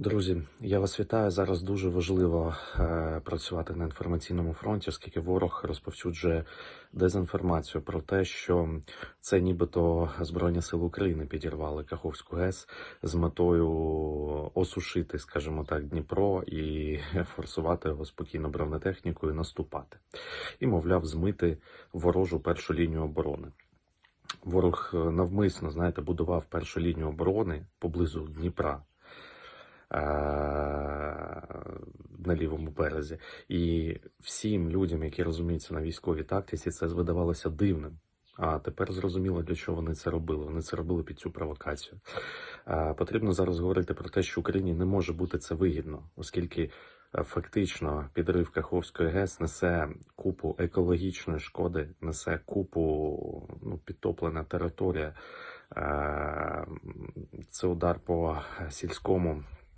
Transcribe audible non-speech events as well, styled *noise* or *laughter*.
Друзі, я вас вітаю. Зараз дуже важливо е, працювати на інформаційному фронті, оскільки ворог розповсюджує дезінформацію про те, що це нібито Збройні Сили України підірвали Каховську ГЕС з метою осушити, скажімо так, Дніпро і *laughs* форсувати його спокійно бронетехнікою, наступати. І, мовляв, змити ворожу першу лінію оборони. Ворог е, навмисно, знаєте, будував першу лінію оборони поблизу Дніпра на лівому березі. І всім людям, які розуміються на військовій тактиці, це видавалося дивним. А тепер зрозуміло, для чого вони це робили. Вони це робили під цю провокацію. Потрібно зараз говорити про те, що Україні не може бути це вигідно, оскільки е, фактично підрив Каховської ГЕС несе купу екологічної шкоди, несе купу ну, підтоплена територія. Е, Це удар по сільському